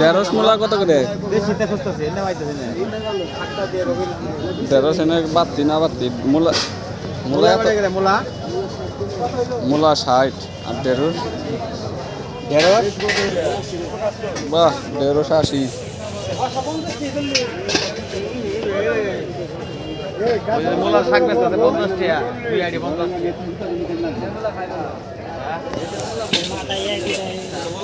ঢেঁড়স মূলা কত করে? ঢেঁড়স এনে বাত্তি না বাত্তি মূলা মূলা মূলা মূলা মূলা ষাট আর ঢেঁড়স? ঢেঁড়স? বাহ ঢেঁড়স আশি। শাক পঞ্চাশ টাকা।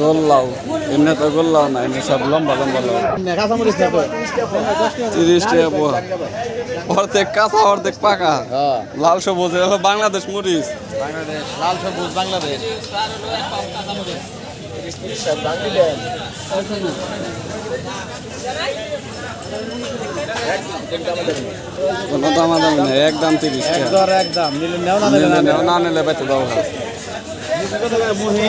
গোল লাউ এমনি তো গোল লাউ না এমনি সব লম্বা লম্বা লাউ তিরিশ টাকা পোহা অর্ধেক কাঁচা অর্ধেক পাকা। হ্যাঁ। লাল সবুজ হলো বাংলাদেশ মরিচ। বাংলাদেশ লাল সবুজ বাংলাদেশ। কোনো দামাদামি নেই একদম তিরিশ টাকা। একদম নিলে নেও না নিলে নিলে নেও, না নিলে বেঁচে দাও। মুহি মুহি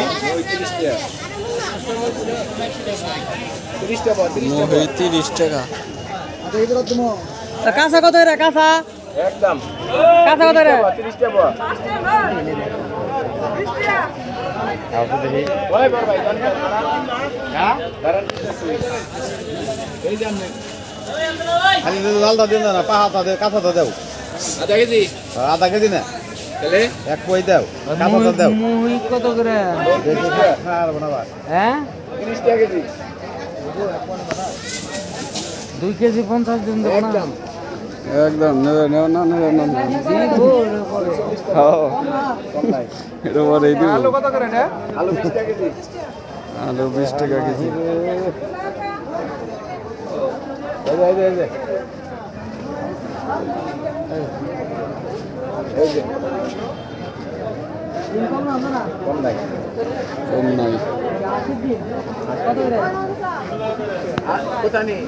তিরিশ টাকা। কাঁচা কত রে কাঁচা? একদম। কাঁচা কত রে তিরিশ টাকা। খালি লালটা দিন না পাহাড়টা দে কাঁচাটা দেও। আধা কেজি। আধা কেজি না। তাহলে এক পয় দেও কাঁচাটা দেও। মুই কত করে? দেখি খাওয়ার বানাবার হ্যাঁ? তিরিশ টাকা কেজি। দুই কেজি পঞ্চাশ দিন দেবো না? একদম। নেবে নেও না নেবে না এটা পরেই দিব। কত করে রে? আলু বিশ টাকা কেজি। আলু বিশ টাকা কেজি। এই এই এই। কম নাই। কম নাই কোথা নেই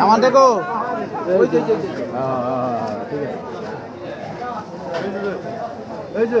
আমার দেখো ঠিক আছে